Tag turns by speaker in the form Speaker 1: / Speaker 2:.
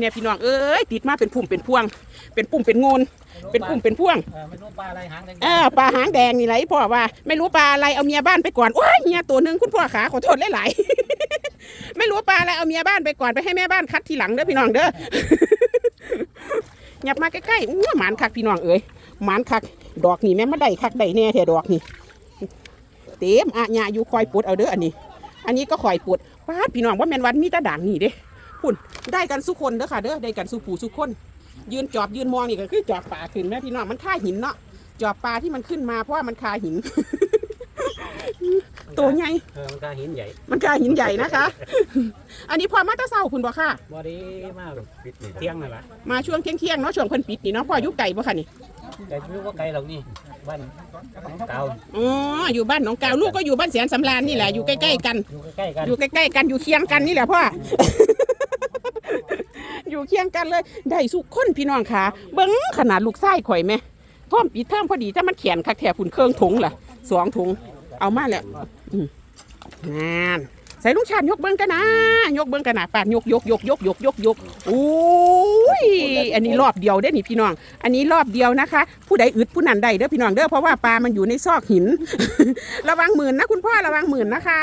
Speaker 1: เนี่ยพี่น้องเอ้ยติดมาเป็นพุ่มเป็นพวง เป็นปุ่มเป็นโงนเป็นปุ่มเป็นพวง
Speaker 2: เออไม่รู้ปลาอะไรหางแดงๆ
Speaker 1: เออปลาหางแดงนี่ไรพ่อว่า ไม่รู้ปลาอะไรเอาเมียบ้านไปก่อนโอ้ยเมียตัวหนึ่งคุณพ่อขาขอโทษหลายๆไม่รู้ปลาอะไรเอาเมียบ้านไปก่อนไปให้แม่บ้านคัดทีหลังเด้อพี่น้องเด้อหยับมาใกล้ๆอู้หมานคักพี่น้องเอ้ยหมานคัก ดอกนี่แม่มาได้คักได้แน่แท้ดอกนี่เต็มอะหยาอยู่คอยปวดเอาเด้ออันนี้ อันนี้ก็คอยปวดปาดพี่น้องว่าแมนวันมีแตาด่างนี่เด้ พุ่นได้กันสุกคนเด้อค่ะเด้อได้กันสุผู้สุกคน ยืนจอบยืนมองนี่ก็คือจอบป่าขึ้นแม่พี่น้องมันค่าหินเนาะจอบปลาที่มันขึ้นมาเพราะว่ามันคาหิน ตัวใหญ่
Speaker 2: เออมันก็หินใหญ่
Speaker 1: มันคาหินใหญ่นะคะ อันนี้พอมาแตะเศร้าคุณบ่ค่ะ
Speaker 2: บอดีมากเที่ยงนั่นแหละ
Speaker 1: มาช่วงเที่ยงๆเนาะช่วงเพิ่นปิดนี่เนาะพ่ออยุไก่บ่ค่ะนี่
Speaker 2: แต่ไม่รู้ว่าไกลหรอกนี่บ้านเก่า
Speaker 1: อ๋ออยู่บ้านหนองกาวลูกก็อยู่บ้านแสนสำราญนี่แหละอยู่ใกล้ๆกัน
Speaker 2: อยู่ใกล้ๆกัน
Speaker 1: อยู่ใกล้ๆกันอยู่เคียงกันนี่แหละพ่อ อยู่เคียงกันเลย ได้สุกคนพี่น้องค่ะเบิ้งขนาดลูกไส้ข่อยไหมพ่อมปีเทิมพอดีถ้ามันเขียนคักแถพุ่นเครื่องถุงล่ะสองถุง เอามาแล้วงานใส่ลุงชาญยกเบิ้งกันนะ ยกเบิ้งกันนะปาดยกยกยกยกยกยกยกโอ้ยอันนี้รอบเดียวเด้อนี่พี่น้อง อันนี้รอบเดียวนะคะ ผู้ใดอึดผู้นั้นได้เด้อพี่น้องเด้อเพราะว่าปลามันอยู่ในซอกหิน ระวังหมื่นนะคุณพ่อระวังหมื่นนะคะ